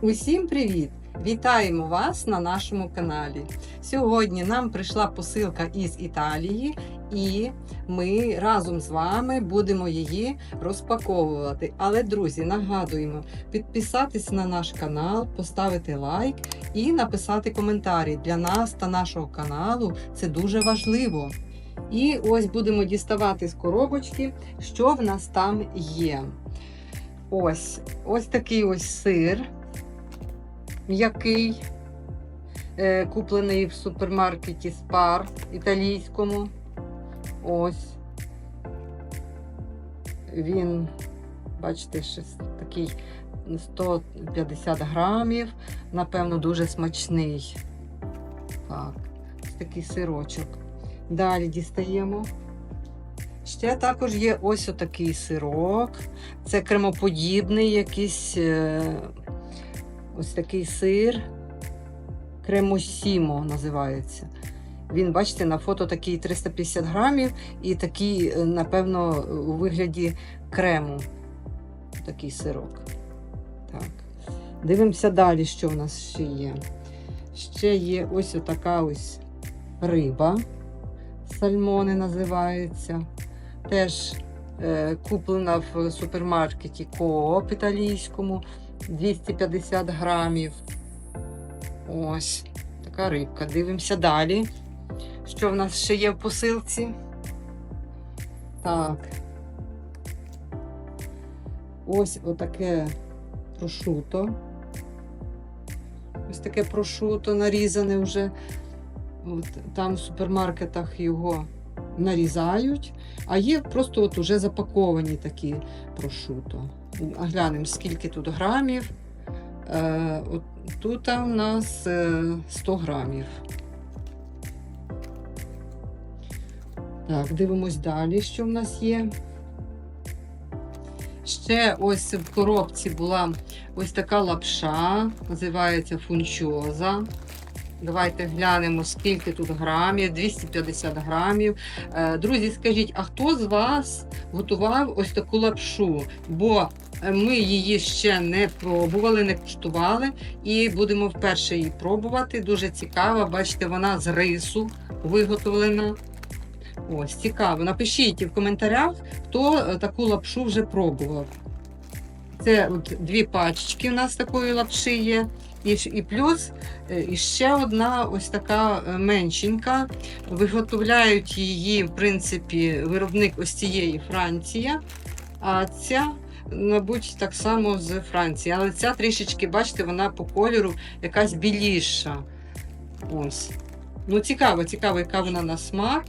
Усім привіт! Вітаємо вас на нашому каналі. Сьогодні нам прийшла посилка із Італії, і ми разом з вами будемо її розпаковувати. Але, друзі, нагадуємо підписатись на наш канал, поставити лайк і написати коментарі. Для нас та нашого каналу це дуже важливо. І ось будемо діставати з коробочки, що в нас там є. Ось, ось такий ось сир м'який, е, куплений в супермаркеті Spar італійському. Ось. Він, бачите, ще такий 150 грамів, напевно, дуже смачний. Так, такий сирочок. Далі дістаємо. Ще також є ось отакий сирок. Це кремоподібний якийсь. Ось такий сир. Кремосімо називається. Він, бачите, на фото такий 350 грамів і такий, е, напевно, у вигляді крему. Такий сирок. Так. Дивимося далі, що в нас ще є. Ще є ось така ось риба. Сальмони називається. Теж е, куплена в супермаркеті Коop італійському. 250 грамів. Ось така рибка. Дивимося далі. Що в нас ще є в посилці? Так. Ось отаке прошуто. Ось таке прошуто нарізане вже. От, Там в супермаркетах його нарізають, а є просто от уже запаковані такі прошуто. А Глянемо, скільки тут грамів. Е, от тут у нас е, 100 грамів. Так, дивимось далі, що в нас є. Ще ось в коробці була ось така лапша, називається фунчоза. Давайте глянемо, скільки тут грамів, 250 грамів. Е, Друзі, скажіть, а хто з вас готував ось таку лапшу? Бо ми її ще не пробували, не куштували, і будемо вперше її пробувати. Дуже цікаво. Бачите, вона з рису виготовлена. Ось, цікаво. Напишіть в коментарях, хто е, таку лапшу вже пробував. Це от дві пачечки у нас такої лапши є. І, і плюс е, і ще одна ось така е, меншенька. Виготовляють її, в принципі, виробник ось цієї Франція. А ця, мабуть, так само з Франції. Але ця трішечки, бачите, вона по кольору якась біліша. Ось. Ну, цікаво, цікаво, яка вона на смак.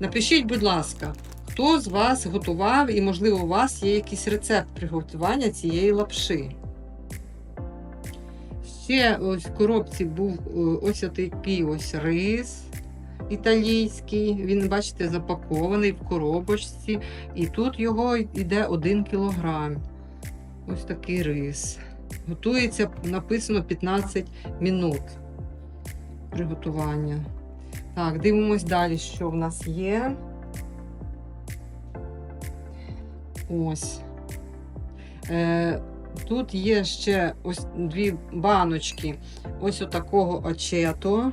Напишіть, будь ласка, хто з вас готував і, можливо, у вас є якийсь рецепт приготування цієї лапши. Ще ось в коробці був е, ось такий ось рис італійський. Він, бачите, запакований в коробочці. І тут його йде 1 кілограм. Ось такий рис. Готується, написано 15 минут приготування. Так, дивимось далі, що в нас є. Ось. Е, тут є ще ось дві баночки. Ось отакого очето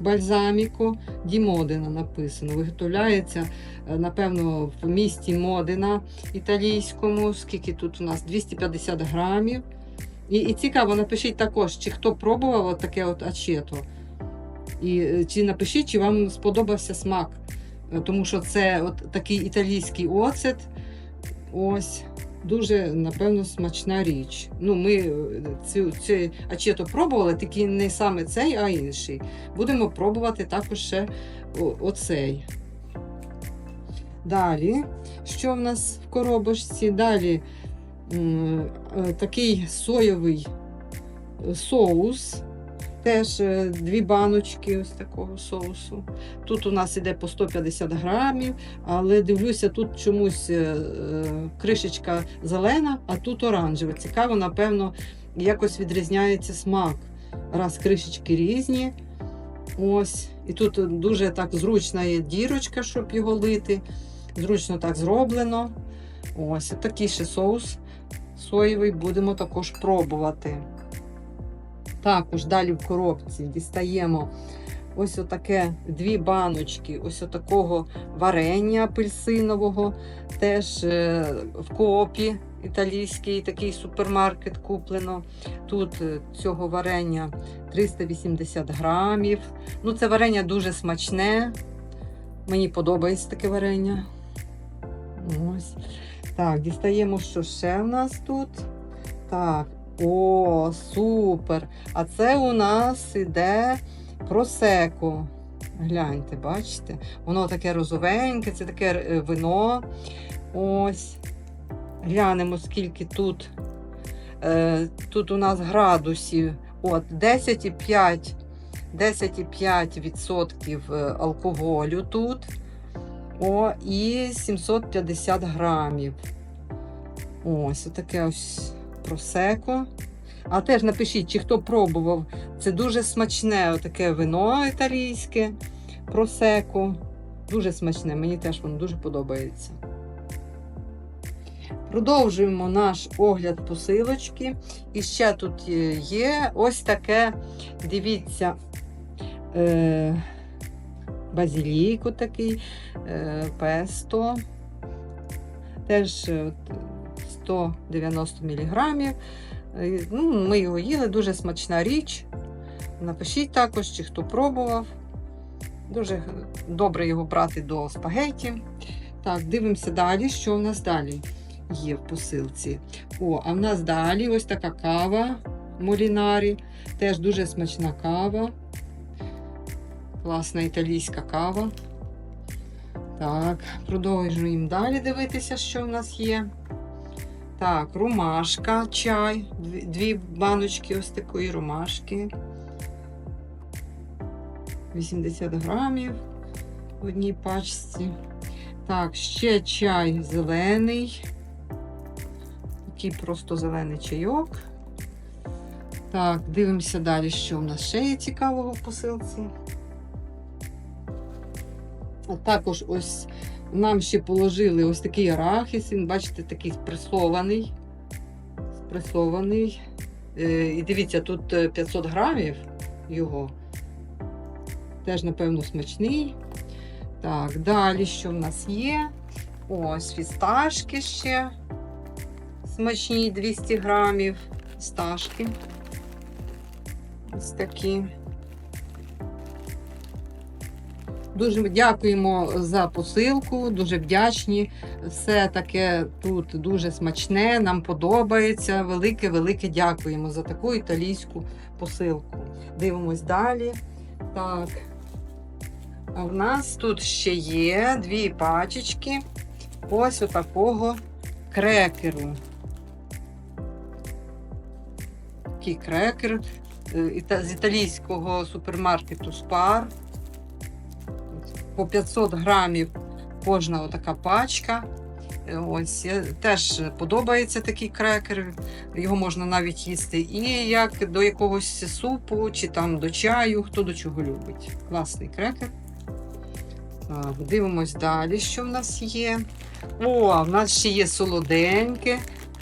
бальзаміку. Дімодина написано. Виготовляється, е, напевно, в місті Модена італійському. Скільки тут у нас? 250 грамів. І, і цікаво, напишіть також, чи хто пробував таке от ачето. І е, чи напишіть, чи вам сподобався смак. Е, Тому що це от такий італійський оцет. Ось. Дуже, напевно, смачна річ. Ну, Ми е, цю, цю ачето пробували, тільки не саме цей, а інший. Будемо пробувати також ще оцей. Далі, що в нас в коробочці? Далі е, такий соєвий е, соус. Теж е, дві баночки ось такого соусу. Тут у нас іде по 150 грамів, але дивлюся, тут чомусь е, е, кришечка зелена, а тут оранжева. Цікаво, напевно, якось відрізняється смак. Раз кришечки різні. Ось. І тут дуже так зручна є дірочка, щоб його лити. Зручно так зроблено. Ось такий ще соус соєвий будемо також пробувати. Також далі в коробці дістаємо ось отаке дві баночки, ось отакого варення апельсинового. Теж е, в коопі італійський такий супермаркет куплено. Тут е, цього варення 380 грамів. Ну, це варення дуже смачне. Мені подобається таке варення. Ось. Так, дістаємо, що ще в нас тут. Так, о, супер! А це у нас іде просеко. Гляньте, бачите? Воно таке розовеньке, це таке е, вино. Ось. Глянемо, скільки тут. Е, тут у нас градусів. От, 10,5 10,5% е, алкоголю тут. О, і 750 грамів. Ось таке ось просеко. А теж напишіть, чи хто пробував. Це дуже смачне отаке вино італійське просеко. Дуже смачне, мені теж воно дуже подобається. Продовжуємо наш огляд посилочки. І ще тут є ось таке, дивіться, е, базілійко такий, е, песто. Теж е, от, 190 мг. Ну, ми його їли, дуже смачна річ. Напишіть також, чи хто пробував. Дуже добре його брати до спагеті. Так, дивимося далі, що в нас далі є в посилці. О, а в нас далі ось така кава Молінарі. Теж дуже смачна кава. Класна італійська кава. Так, продовжуємо далі дивитися, що в нас є. Так, ромашка, чай, дві, баночки ось такої ромашки. 80 грамів в одній пачці. Так, ще чай зелений. Такий просто зелений чайок. Так, дивимося далі, що в нас ще є цікавого в посилці. А також ось нам ще положили ось такий арахіс. Він, бачите, такий спресований. Спресований. Е, і дивіться, тут е, 500 грамів його. Теж, напевно, смачний. Так, далі що в нас є? Ось фісташки ще. Смачні 200 грамів. Фісташки. Ось такі. Дуже дякуємо за посилку, дуже вдячні. Все таке тут дуже смачне, нам подобається. Велике-велике дякуємо за таку італійську посилку. Дивимось далі. Так. А в нас тут ще є дві пачечки. Ось отакого крекеру. Такий крекер е, з італійського супермаркету Спар. По 500 грамів кожна отака пачка. Е, Ось теж подобається такий крекер. Його можна навіть їсти і як до якогось супу, чи там до чаю, хто до чого любить. Класний крекер. Дивимось далі, що в нас є. О, в нас ще є солоденьке.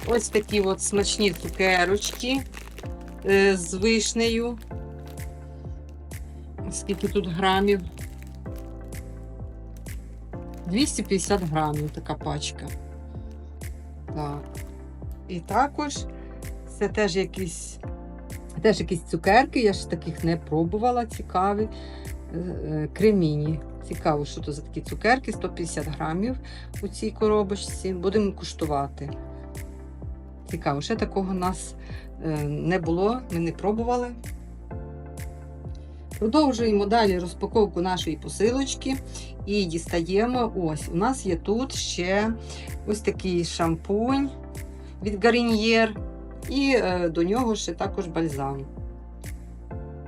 Ось такі от смачні цукерочки е, з вишнею. Скільки тут грамів? 250 грамів така пачка. Так. І також це теж якісь, теж якісь цукерки, я ж таких не пробувала, цікаві. Е, е, Креміні. Цікаво, що то за такі цукерки, 150 грамів у цій коробочці. Будемо куштувати. Цікаво, ще такого у нас е, не було, ми не пробували. Продовжуємо далі розпаковку нашої посилочки і дістаємо. Ось, у нас є тут ще ось такий шампунь від Garnier, і е, до нього ще також бальзам.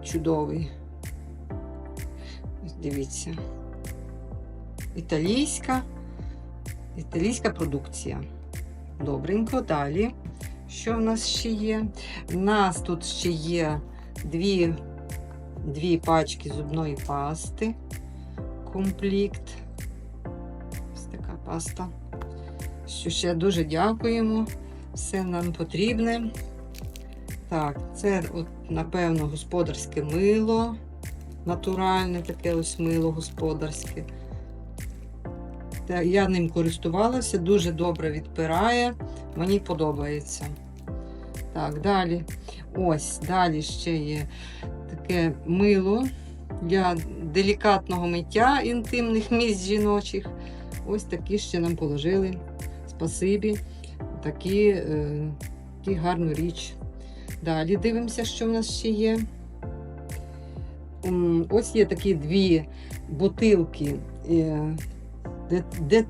Чудовий. Ось Дивіться. Італійська, італійська продукція. Добренько, далі. Що в нас ще є? У нас тут ще є дві, дві пачки зубної пасти. Комплект. Ось така паста. Що ще дуже дякуємо. Все нам потрібне. Так, це, от, напевно, господарське мило. Натуральне таке ось мило господарське. Я ним користувалася, дуже добре відпирає. Мені подобається. Так, далі. Ось, далі ще є таке мило для делікатного миття інтимних місць жіночих. Ось такі ще нам положили. Спасибі. Такі, е, такі гарну річ. Далі дивимося, що в нас ще є. Ось є такі дві бутилки е, де-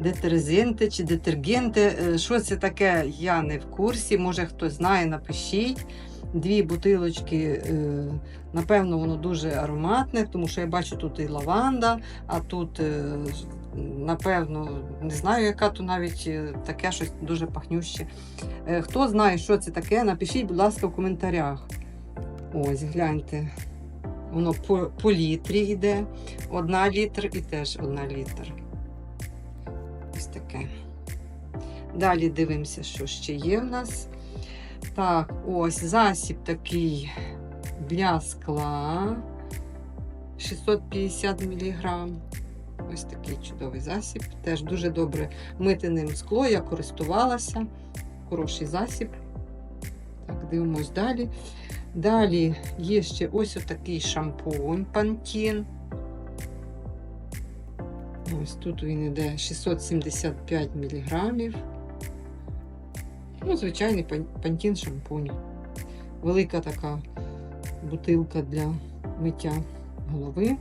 детергенти. Чи детергенти. Е, Що це таке, я не в курсі. Може хтось знає, напишіть. Дві бутилочки, е, напевно, воно дуже ароматне, тому що я бачу тут і лаванда, а тут, е, напевно, не знаю, яка то навіть таке щось дуже пахнюще. Хто знає, що це таке, напишіть, будь ласка, в коментарях. Ось, гляньте. Воно по, по літрі йде. Одна літр і теж одна літр. Таке. Далі дивимося, що ще є в нас. Так, ось засіб такий для скла. 650 мг. Ось такий чудовий засіб. Теж дуже добре мити ним скло. Я користувалася. Хороший засіб. Так, дивимось далі. Далі є ще ось отакий шампунь Pantene. Ось тут він іде 675 мг. Ну, звичайний пан- Pantene шампунь. Велика така бутилка для миття голови.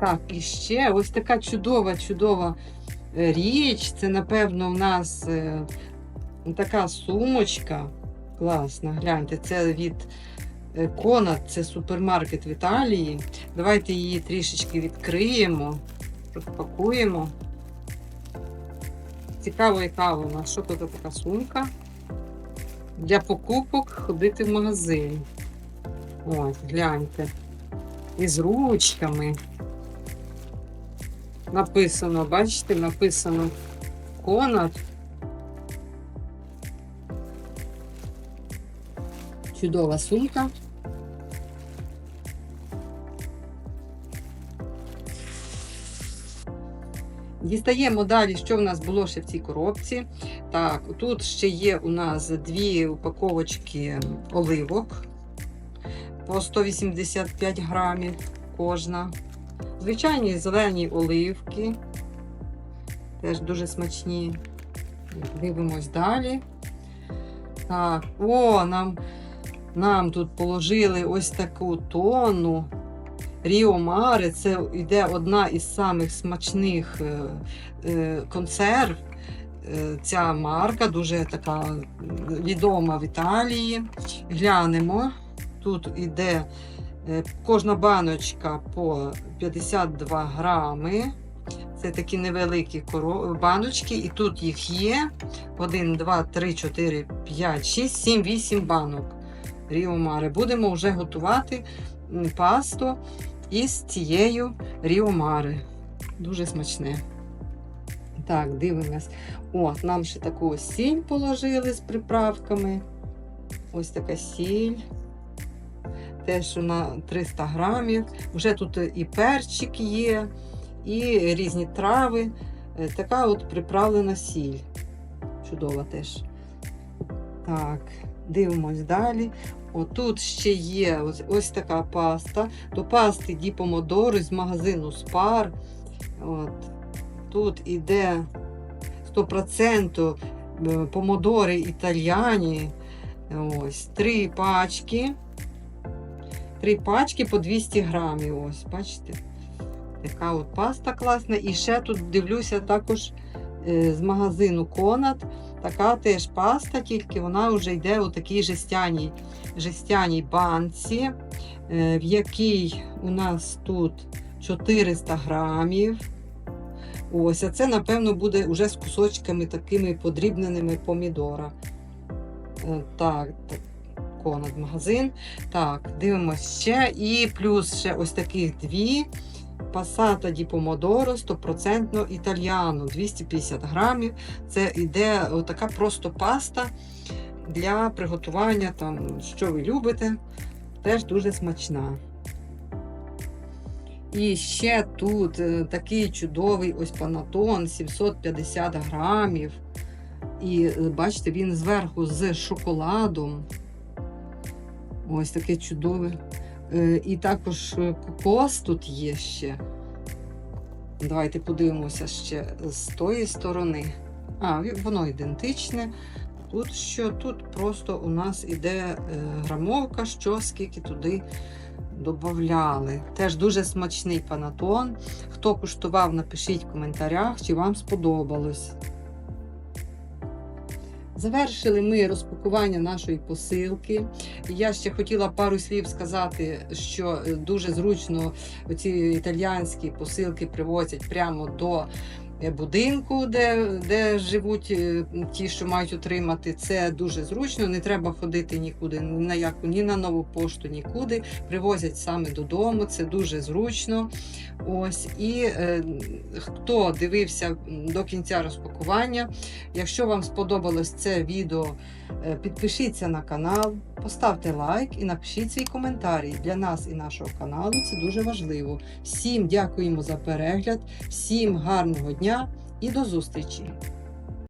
Так, і ще ось така чудова, чудова е, річ. Це, напевно, в нас е, така сумочка. Класна, гляньте, це від е, Конат, це супермаркет в Італії. Давайте її трішечки відкриємо, розпакуємо. Цікаво, яка вона. Що тут така сумка? Для покупок ходити в магазин. Ось, гляньте. І з ручками. Написано, бачите, написано Конат. Чудова сумка. Дістаємо далі, що в нас було ще в цій коробці. Так, тут ще є у нас дві упаковочки оливок по 185 грамів кожна. Звичайні зелені оливки. Теж дуже смачні. Дивимось далі. Так, о, нам, нам тут положили ось таку тонну. Ріо Маре це йде одна із самих смачних е, е, консерв. Е, Ця марка дуже така відома в Італії. Глянемо. Тут йде е, кожна баночка по 52 грами. Це такі невеликі баночки, і тут їх є 1, 2, 3, 4, 5, 6, 7, 8 банок Ріо Маре. Будемо вже готувати пасту із цією Ріо Маре. Дуже смачне. Так, дивимось. О, нам ще таку сіль положили з приправками. Ось така сіль. Теж на 300 грамів. Вже тут і перчик є, і різні трави. Е, Така от приправлена сіль. Чудова теж. Так, дивимось далі. Отут ще є ось, ось така паста. До пасти Ді Помодори з магазину Спар. От. Тут іде 100% е, помодори італіані. Ось, три пачки. Три пачки по 200 грамів. Ось, бачите? Така от паста класна. І ще тут дивлюся також з магазину Конат. Така теж паста, тільки вона вже йде у такій жестяній, жестяній банці, е, в якій у нас тут 400 грамів. Ось, а це, напевно, буде вже з кусочками такими подрібненими помідора. Е, Так, так, Конад магазин. Так, дивимося ще. І плюс ще ось таких дві. Passata di помодоро 100% італьяно 250 грамів. Це йде така просто паста. для приготування, там, що ви любите, теж дуже смачна. І ще тут е, такий чудовий ось панатон 750 грамів. І е, бачите, він зверху з шоколадом. Ось таке чудове. Е, І також е, кокос тут є ще. Давайте подивимося ще з тої сторони. А, воно ідентичне. Тут що? Тут просто у нас іде е, грамовка, що скільки туди додавали. Теж дуже смачний панатон. Хто куштував, напишіть в коментарях, чи вам сподобалось. Завершили ми розпакування нашої посилки. Я ще хотіла пару слів сказати, що е, дуже зручно ці італіянські посилки привозять прямо до будинку, де, де живуть е, ті, що мають отримати. Це дуже зручно. Не треба ходити нікуди, ні на яку, ні на нову пошту, нікуди. Привозять саме додому. Це дуже зручно. Ось і е, хто дивився до кінця розпакування. Якщо вам сподобалось це відео, е, підпишіться на канал, поставте лайк і напишіть свій коментарі. Для нас і нашого каналу це дуже важливо. Всім дякуємо за перегляд, всім гарного дня і до зустрічі!